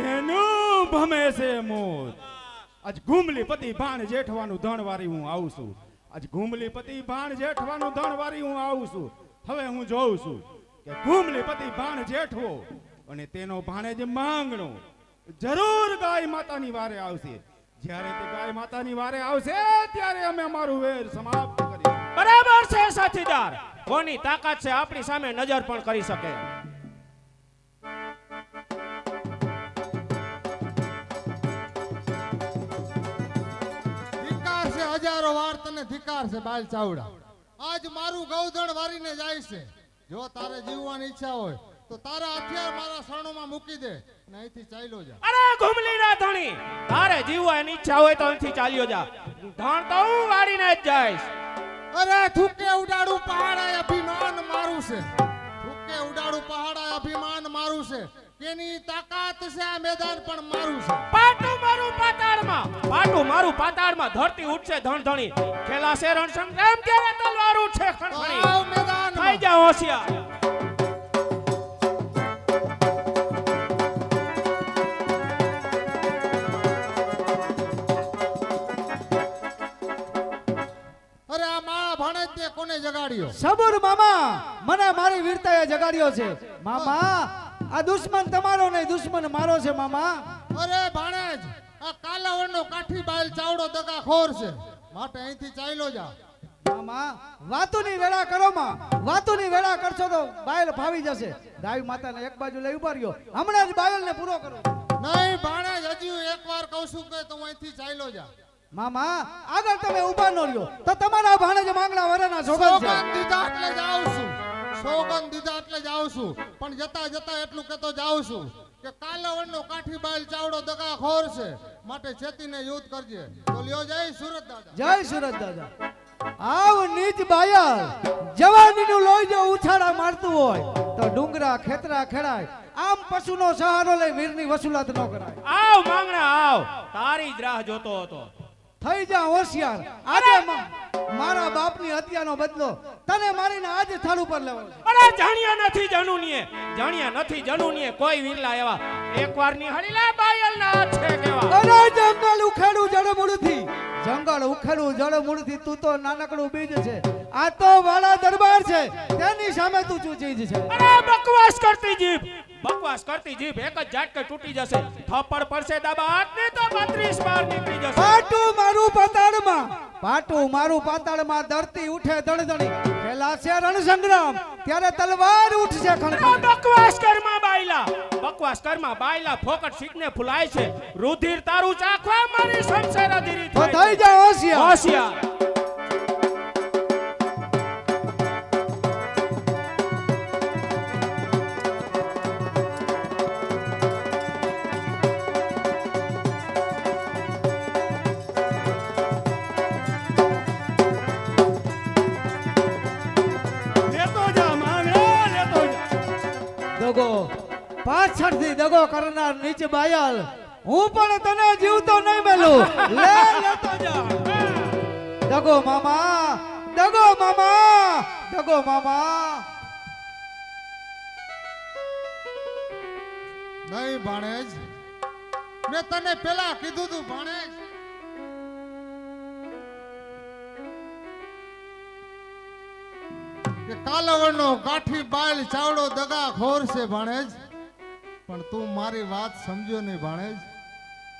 એનું ભમે છે મોત. આજ ઘૂમલી પતિ ભાણ જેઠવાનું ધણ વારી હું આવું છું. આજ ઘુમલી પતિ ભાણ જેઠવાનું ધણ વારી હું આવું છું. હવે હું જોઉં છું કે ઘૂમલી પતિ ભાણ જેઠવો અને તેનો ભાણેજ માંગણો જરૂર ગાય માતાની વારે આવશે. જ્યારે તે ગાય માતાની વારે આવશે, ત્યારે અમે અમારું વેર સમાપ્ત કરી બરાબર છે સાથીદાર કોની તાકાત છે, આપણી સામે નજર પણ કરી શકે. હજારો વાર તને ધિકાર છે બાલ ચાવડા. આજ મારું ગૌધણ વારીને જાય છે. જો તારે જીવવાની ઈચ્છા હોય તો તારા હથિયાર મારા શરણોમાં મૂકી દે અને અહીંથી ચાલ્યો જા. અરે ઘુમલી ના ધણી તારે જીવવાની ઈચ્છા હોય તો અહીંથી ચાલ્યો જા. ધણ તો હું વાળીને જ જઈશ. અરે થૂકે ઉડાડું પહાડા અભિમાન મારું છે. થૂકે ઉડાડું પહાડા અભિમાન મારું છે. કેની તાકાત છે આ મેદાન પણ મારું છે. પાટું મારું પાતાળમાં. પાટું મારું પાતાળમાં ધરતી ઉઠશે ધણ ધણી ખેલા છે રણ સંગ્રામ ત્યારે તલવાર ઉઠશે ખણખણી થઈ જા હોશિયાર. અરે આ માળા ભાણે કોને જગાડ્યો? સબુર મામા મને મારી વીરતાએ જગાડ્યો છે. મામા આ દુશ્મન તમારો નહીં દુશ્મન મારો છે મામા. અરે ભાણેજ આ કાલાવડનો કાઠી બાયલ ચાવડો દગાખોર છે. માટે અહીંથી ચાલ્યો જા. મામા વાતોની વેળા કરો માં. વાતોની વેળા કરશો તો બાયલ ફાવી જશે. દાવી માતાને એક બાજુ લઈ ઊભા રહ્યો. હમણાં જ બાયલને પૂરો કરો. નહીં ભાણેજ હજી હું એકવાર કહું છું કે તું અહીંથી ચાલ્યો જા. મામા આગળ તમે ઊભા ન રહ્યો. તો તમારા ભાણે જ માંગણા વરેના સોગંદ છે. સોગંદ દીધા એટલે જાઉં છું. સોગંદ દીધા એટલે જાઉં છું. પણ જતા જતા એટલું કહેતો જાઉં છું. કે કાલાવડનો કાઠી બાલ ચાવડો દગા ખોર છે. માટે છેતીને યુદ્ધ કરજે. તો લ્યો જય સુરત દાદા. જય સુરત દાદા. આવ નીચ બાયલ. જવાનીનું લોહી જો ઉછાળા મારતું હોય તો ડુંગરા ખેતરા ખેડાય. આમ પશુનો સહારો લઈ વીરની વસૂલાત ન કરાય. આવ માંગણા આવ. તારી જ રાહ જોતો હતો. થઈ જા હોશિયાર. આજે મારા બાપની હત્યાનો બદલો તને મારીને આજે થાળ ઉપર લેવો અરે જાણ્યા નથી જનુનીએ જાણ્યા નથી જનુનીએ કોઈ વીરલા એવા. એકવાર નિહાળી લે બાયલ ના છે કેવા. અરે જંગલ ઉખેડું જડમૂળથી જંગલ ઉખેડું જડમૂળથી તું તો નાનકડું બીજ છે. આ તો વાળા દરબાર છે. તેની સામે તું ચૂચી છે. અરે બકવાસ કરતી જીભ. બકવાસ કરતી જીભ એક જ ઝાટકે તૂટી જશે. થપ્પડ પડશે દાબા હાથને તો 32 બાર નીકળી જશે. પાટું મારું પાતાળમાં પાટું મારું પાતાળમાં ધરતી ઉઠે ધડધડી પેલા છે રણ ત્યારે તલવાર ઉઠશે ખણખણ. બકવાસ કરમાં બાયલા. બકવાસ કરમાં બાયલા ફોકટ શીખને ફૂલાય છે. રુધિર તારું ચાખવા મારી શમશેર અધીરી થઈ જા હોશિયાર. હોશિયાર. કરનાર નીચ બાયલ. હું પણ તને જીવતો નહીં મેલું. લે લેતો જા દગો મામા દગો મામા દગો મામા. નહીં ભાણેજ. મેં તને પેલા કીધું તું ભાણેજ. કે કાલાવડનો કાઠી બાયલ ચાવડો દગા ખોર છે ભાણેજ. પણ તું મારી વાત સમજો નહીં ભાણેજ.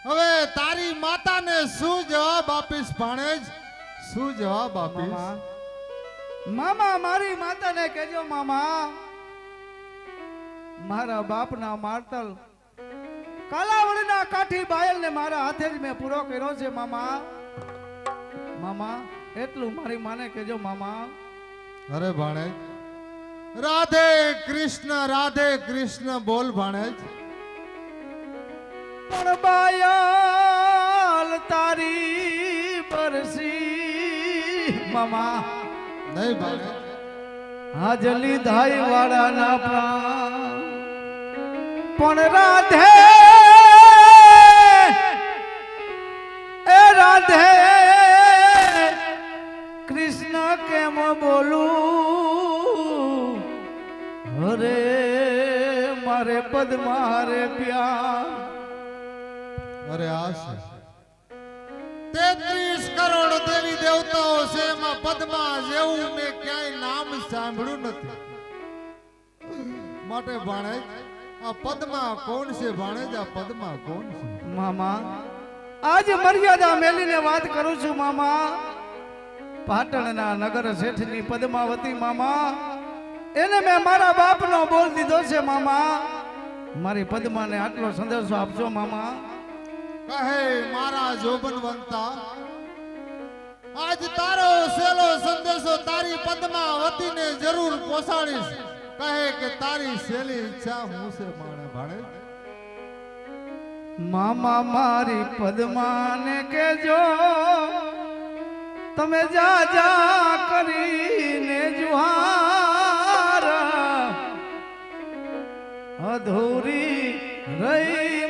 હવે તારી માતાને શું જવાબ આપીશ ભાણેજ? શું જવાબ આપીશ? મામા મારી માતાને કહેજો મામા. મારા બાપના મારતલ કાલાવડના કાઠી બાયલને મારા હાથે જ મેં પૂરો કર્યો છે મામા. મામા એટલું મારી માને કહેજો મામા. અરે ભાણેજ રાધે કૃષ્ણ રાધે કૃષ્ણ બોલ ભાણેજ. પણ બાયલ તારી પરસી મામા. નહીં ભાણેજ. હાજલી ધાઈ વાળાના પ્રાણ. પણ રાધે એ રાધે કૃષ્ણ કેમ બોલું? રે મારે પદ મારે પ્યા અરે આ તેત્રીસ કરોડ દેવી દેવતાઓ છે એમાં પદ્મા જેવું મેં ક્યાંય નામ સાંભળ્યું નથી. માટે ભાણેજ આ પદ્મા કોણ છે ભાણેજ? આ પદ્મા કોણ છે? મામા આજ મર્યાદા મેલીને વાત કરું છું મામા. પાટણના નગર શેઠની પદ્માવતી મામા. એને મેં મારા બાપનો બોલ દીધો છે મામા. મારી પદ્માને આટલો સંદેશો આપજો મામા. કહે મારા જોબનવંતા આજ તારો સેલો સંદેશો તારી પદ્મા વતીને જરૂર પોસાડીશ કહે કે તારી સેલી ઈચ્છા હું છે માણે ભાણે. મામા મારી પદ્માને કેજો તમે જા જા કરીને જુહાર અધૂરી રહી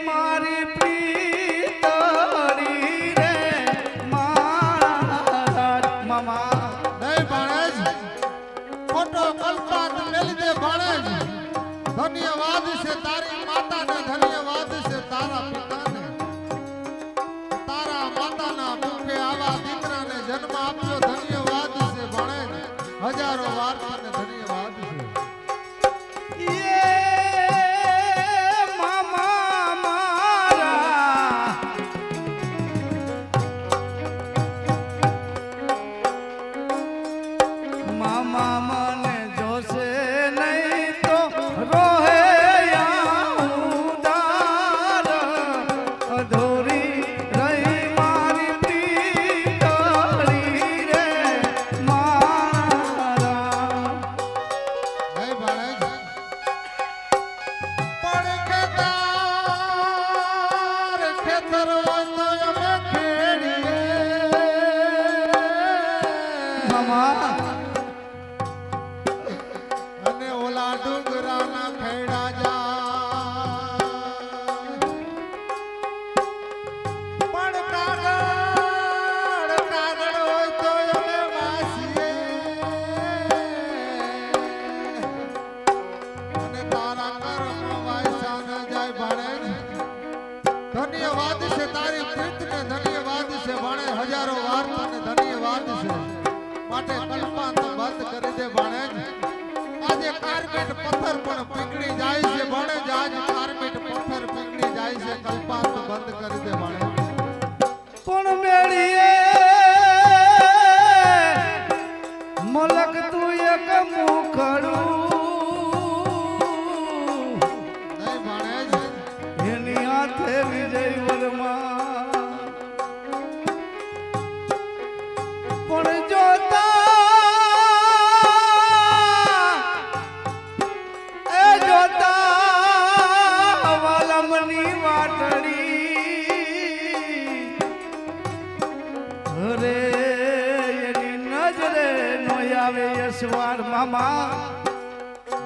સવાર મામા.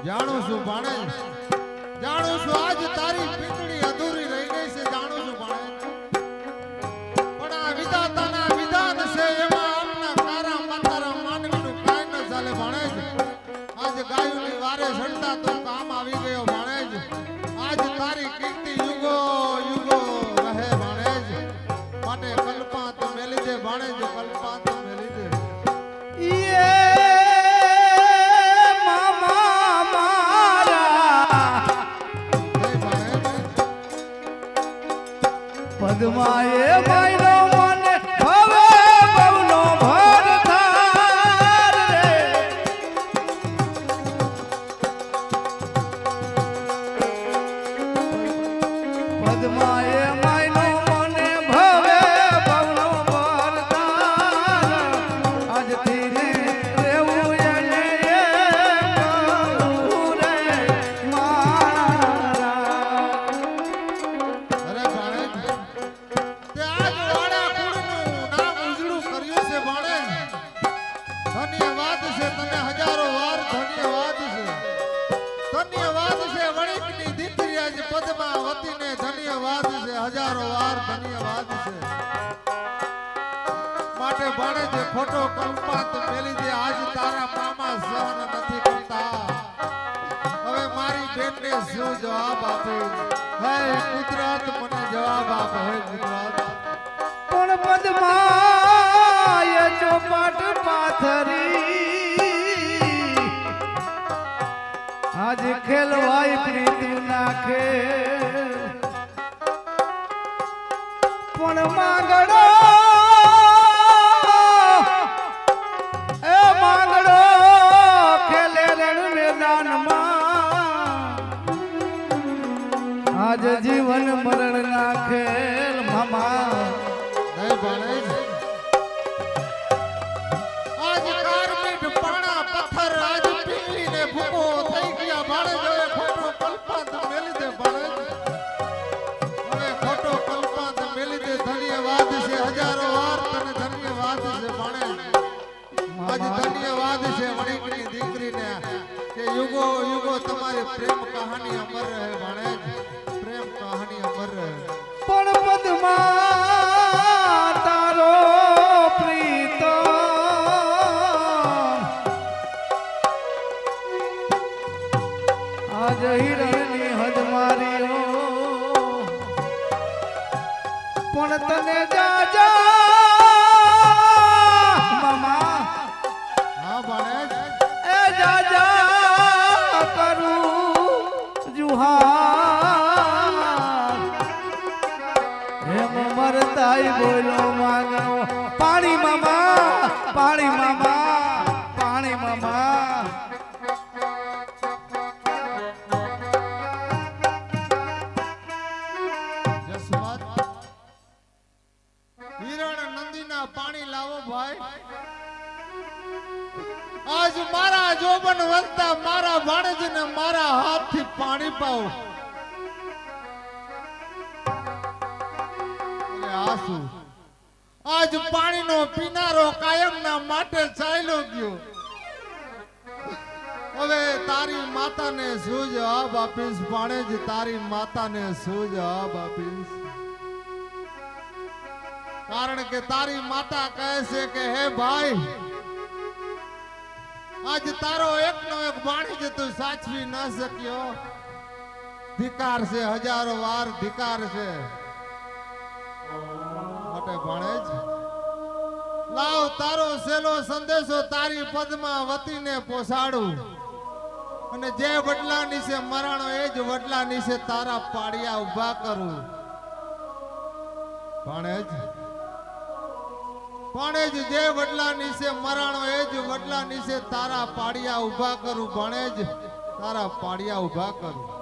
જાણું છું ભાણે જાણું છું આજ તારી હતી. পদ্মায় માટે ભણે છે ખોટો કલ્પાત પેલી જે આજ તારા મામા સહન નથી કરતા. હવે મારી બેનને શું જવાબ આપે? હે કુદરત મને જવાબ આપ હે કુદરત. પણ પદમાય ચોપાટ પાથરી. આજ ખેલવાય પ્રીતિ નાખે. યુગો તમારી પ્રેમ કહાની અમર રહે ભાણેજ પ્રેમ જોબન વંતા મારા ભાણેજને મારા હાથથી પાણી પાવ આસુ આજ પાણીનો પીનારો કાયમના માટે ચાલ્યો ગયો. હવે તારી માતાને શું જવાબ આપીશ ભાણેજ તારી માતાને શું જવાબ આપીશ. કારણ કે તારી માતા કહે છે કે, હે ભાઈ આજ તારો એકનો એક વાણિજ તું સાચવી ન શક્યો. ધિકાર છે, હજારો વાર ધિકાર છે. માટે ભાણેજ લાવ તારો સેલો સંદેશો તારી પદમાં વતીને પોસાડું. અને જે વડલા નીચે મરાણો એ જ વડલા નીચે તારા પાડિયા ઊભા કરું. ભાણેજ ભાણેજ જે વડલા નીચે મરાણો એ જ વડલા નીચે તારા પાડિયા ઊભા કરું ભાણેજ તારા પાડિયા ઊભા કરું.